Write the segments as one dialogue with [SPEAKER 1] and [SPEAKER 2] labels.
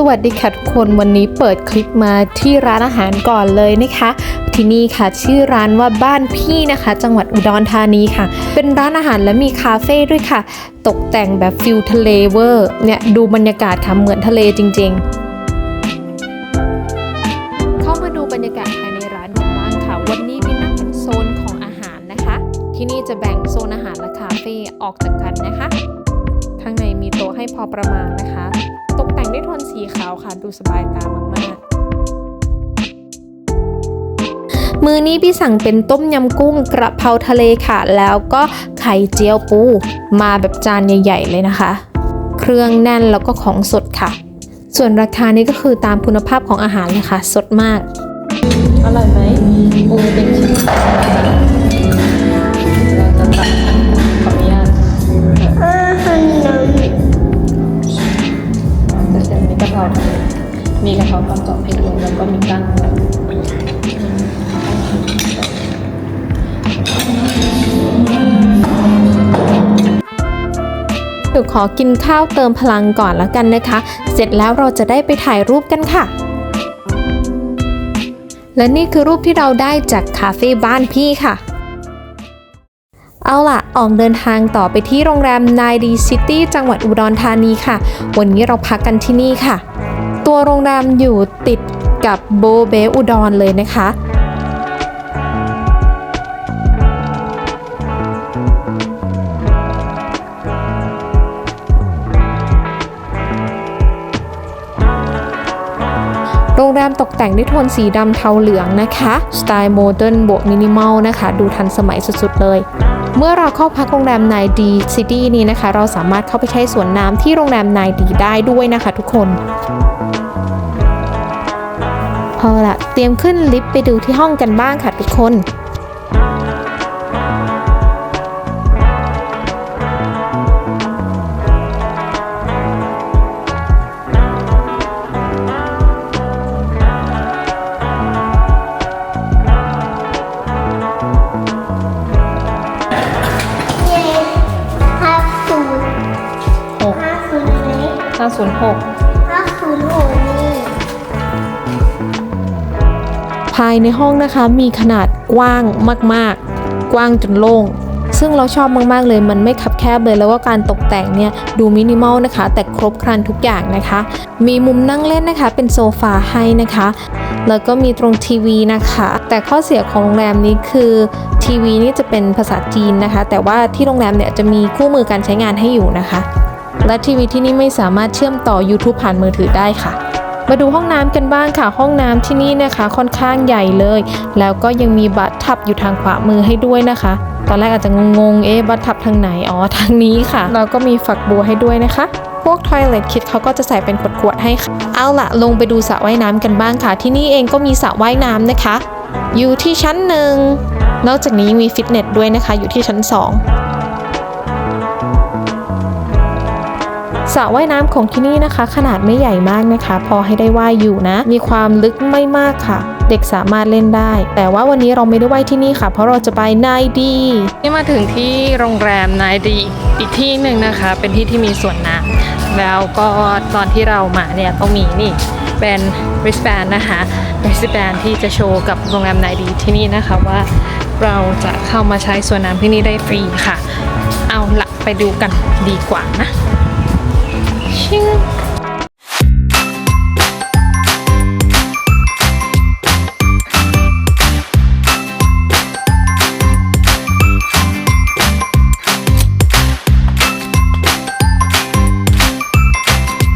[SPEAKER 1] สวัสดีค่ะทุกคนวันนี้เปิดคลิปมาที่ร้านอาหารก่อนเลยนะคะ ที่นี่ค่ะชื่อร้านว่าบ้านพี่นะคะ จังหวัดอุดรธานีค่ะ เป็นร้านอาหารและมีคาเฟ่ด้วยค่ะ ตกแต่งแบบฟิลทะเลเวอร์เนี่ยดูบรรยากาศค่ะเหมือนทะเลจริง ๆ เข้ามาดูบรรยากาศภายในร้านกันบ้างค่ะ วันนี้มีนั่งเป็นโซนของอาหารนะคะ ที่นี่จะแบ่งโซนอาหารและคาเฟ่ออกจากกันนะคะ ข้างในมีโต๊ะให้พอประมาณนะคะ แต่งด้วยโทนสีขาวค่ะ ดูสบายตามากๆ มือนี้พี่สั่งเป็นต้มยำกุ้งกระเพราทะเลค่ะ แล้วก็ไข่เจียวปู มาแบบจานใหญ่ๆเลยนะคะ เครื่องแน่นแล้วก็ของสดค่ะ ส่วนราคานี้ก็คือตามคุณภาพของอาหารเลยค่ะ สดมาก อร่อยไหมปูเป็นชิ้น กะเพราปลากรลงแล้วก็มีกั้งเดี๋ยวขอกินข้าวเติมพลังก่อนแล้วกันนะคะ เสร็จแล้วเราจะได้ไปถ่ายรูปกันค่ะ และนี่คือรูปที่เราได้จากคาเฟ่บ้านพี่ค่ะ เอาล่ะ ออกเดินทางต่อไปที่โรงแรมนายดีซิตี้จังหวัดอุดรธานีค่ะ วันนี้เราพักกันที่นี่ค่ะ ตัวโรงแรมอยู่ติดกับโบเบอุดรเลยนะคะโรงแรมตกแต่งด้วยโทนสีดำเทาเหลืองนะคะ สไตล์โมเดิร์นบวกมินิมอลนะคะ ดูทันสมัยสุดๆเลย เมื่อเราเข้าพักโรงแรมนายดีซิตี้นี้นะคะ เราสามารถเข้าไปใช้สวนน้ำที่โรงแรมนายดีได้ด้วยนะคะทุกคนเอาละเตรียมขึ้นลิฟต์ไปดูที่ห้องกันบ้างค่ะทุกคน
[SPEAKER 2] ไหม
[SPEAKER 1] 506
[SPEAKER 2] ห้าศูนย์โหนี่
[SPEAKER 1] ภายในห้องนะคะมีขนาดกว้างมาก ๆ กว้างจนโล่งซึ่งเราชอบมาก ๆ เลย มันไม่คับแคบเลย แล้วก็การตกแต่งเนี่ยดูมินิมอลนะคะ แต่ครบครันทุกอย่างนะคะ มีมุมนั่งเล่นนะคะ เป็นโซฟาให้นะคะ แล้วก็มีตรงทีวีนะคะ แต่ข้อเสียของโรงแรมนี้คือทีวีนี่จะเป็นภาษาจีนนะคะ แต่ว่าที่โรงแรมเนี่ยจะมีคู่มือการใช้งานให้อยู่นะคะ และทีวีที่นี่ไม่สามารถเชื่อมต่อ YouTube ผ่านมือถือได้ค่ะ มาดูห้องน้ำกันบ้างค่ะ ห้องน้ำที่นี่นะคะค่อนข้างใหญ่เลย แล้วก็ยังมีบัตทับอยู่ทางขวามือให้ด้วยนะคะ ตอนแรกอาจจะงงๆเอ๊บัตทับทางไหนอ๋อทางนี้ค่ะ แล้วก็มีฝักบัวให้ด้วยนะคะพวก Toilet Kit เขาก็จะใส่เป็นขวดๆให้ค่ะ เอาละลงไปดูสระว่ายน้ำกันบ้างค่ะ ที่นี่เองก็มีสระว่ายน้ำนะคะ อยู่ที่ชั้นหนึ่ง นอกจากนี้มีฟิตเนสด้วยนะคะ อยู่ที่ชั้น 2 สระว่ายน้ำของที่นี่นะคะ ขนาดไม่ใหญ่มากนะคะ พอให้ได้ว่ายอยู่นะ มีความลึกไม่มากค่ะ เด็กสามารถเล่นได้ แต่ว่าวันนี้เราไม่ได้ว่ายที่นี่ค่ะ เพราะเราจะไปนายดีนี่มาถึงที่โรงแรมนายดีอีกที่หนึ่งนะคะ เป็นที่ที่มีสวนน้ำแล้วก็ตอนที่เรามาเนี่ยต้องมีนี่เป็น wristband นะคะ wristband ที่จะโชว์กับโรงแรมนายดีที่นี่นะคะว่าเราจะเข้ามาใช้สวนน้ำที่นี่ได้ฟรีค่ะ เอาละไปดูกันดีกว่านะ ชิง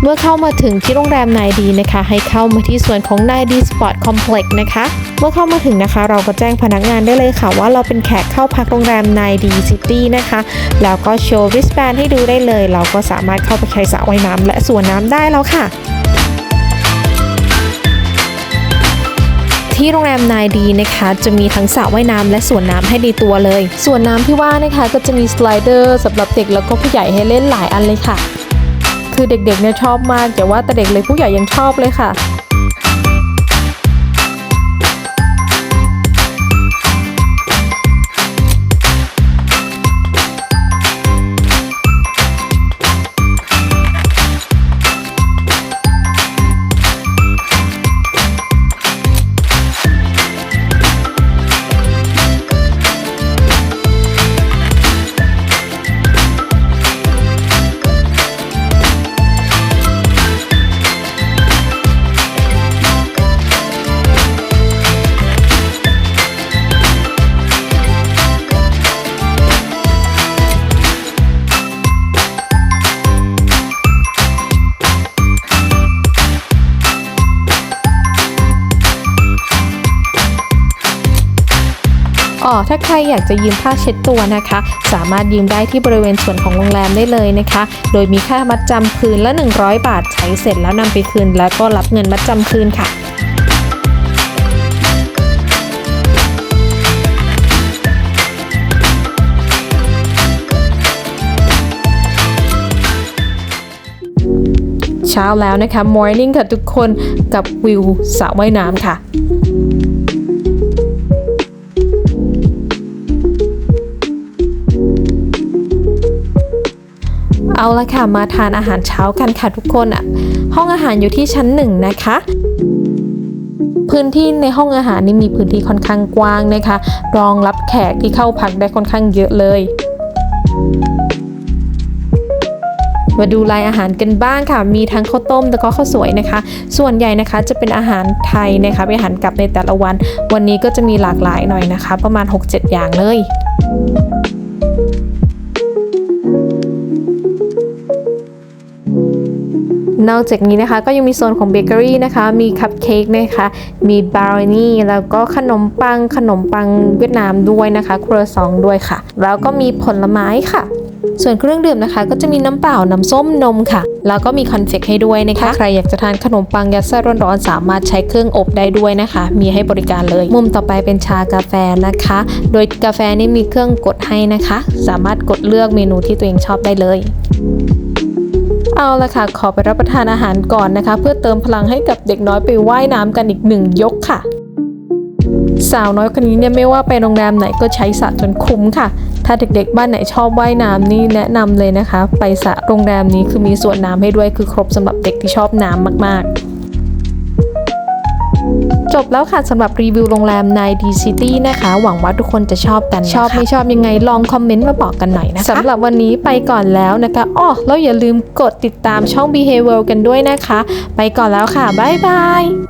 [SPEAKER 1] เมื่อเข้ามาถึงที่โรงแรมนายดีนะคะ ให้เข้ามาที่ส่วนของนายดีสปอร์ตคอมเพล็กซ์นะคะ เมื่อเข้ามาถึงนะคะ เราก็แจ้งพนักงานได้เลยค่ะ ว่าเราเป็นแขกเข้าพักโรงแรมนดีซิตี้นะคะ แล้วก็โชว์ริสแบนให้ดูได้เลย เราก็สามารถเข้าไปใช้สระว่ายน้ำและสวนน้ำได้แล้วค่ะที่โรงแรมนายดีนะคะจะมีทั้งสระว่ายน้ำและสวนน้ำให้ในตัวเลย สวนน้ำที่ว่านะคะก็จะมีสไลเดอร์สำหรับเด็กแล้วก็ผู้ใหญ่ให้เล่นหลายอันเลยค่ะ คือเด็กๆเนี่ยชอบมากแต่ว่าแต่เด็กเลยผู้ใหญ่ยังชอบเลยค่ะ อ๋อถ้าใครอยากจะยืมผ้าเช็ดตัวนะคะ สามารถยืมได้ที่บริเวณส่วนของโรงแรมได้เลยนะคะ โดยมีค่ามัดจำคืนละ 100 บาท ใช้เสร็จแล้วนำไปคืน แล้วก็รับเงินมัดจำคืนค่ะเช้าแล้วนะคะ morning ค่ะทุกคนกับวิวสระว่ายน้ำค่ะ เอาละค่ะมาทานอาหารเช้ากันค่ะทุกคนอะห้องอาหารอยู่ที่ชั้นหนึ่งนะคะพื้นที่ในห้องอาหารนี่มีพื้นที่ค่อนข้างกว้างนะคะ รองรับแขกที่เข้าพักได้ค่อนข้างเยอะเลย มาดูรายอาหารกันบ้างค่ะ มีทั้งข้าวต้มแล้วก็ข้าวสวยนะคะ ส่วนใหญ่นะคะจะเป็นอาหารไทยนะคะเป็นอาหารกลับในแต่ละวัน วันนี้ก็จะมีหลากหลายหน่อยนะคะ ประมาณ 6-7 อย่างเลย นอกจากนี้นะคะก็ยังมีโซนของเบเกอรี่นะคะ มีคัพเค้กนะคะ มีบราวนี่แล้วก็ขนมปังขนมปังเวียดนามด้วยนะคะครัวซองด้วยค่ะ แล้วก็มีผลไม้ค่ะ ส่วนเครื่องดื่มนะคะ ก็จะมีน้ำเปล่าน้ำส้มนมค่ะ แล้วก็มีคอนเฟกให้ด้วยนะคะ ใครอยากจะทานขนมปังยัดไส้ร้อนๆสามารถใช้เครื่องอบได้ด้วยนะคะ มีให้บริการเลย มุมต่อไปเป็นชากาแฟนะคะ โดยกาแฟนี่มีเครื่องกดให้นะคะ สามารถกดเลือกเมนูที่ตัวเองชอบได้เลย เอาละค่ะ ขอไปรับประทานอาหารก่อนนะคะ เพื่อเติมพลังให้กับเด็กน้อยไปว่ายน้ำกันอีกหนึ่งยกค่ะ สาวน้อยคนนี้เนี่ยไม่ว่าไปโรงแรมไหนก็ใช้สระจนคุ้มค่ะ ถ้าเด็กๆบ้านไหนชอบว่ายน้ำนี่แนะนำเลยนะคะ ไปสระโรงแรมนี้คือมีสวนน้ำให้ด้วยคือครบสำหรับเด็กที่ชอบน้ำมากๆ จบแล้วค่ะสำหรับรีวิวโรงแรมในดีซิตี้นะคะ หวังว่าทุกคนจะชอบกันชอบไม่ชอบยังไงลองคอมเมนต์มาบอกกันหน่อยนะคะสำหรับวันนี้ไปก่อนแล้วนะคะอ้อแล้วอย่าลืมกดติดตามช่อง Behavior กันด้วยนะคะ ไปก่อนแล้วค่ะบ๊ายบาย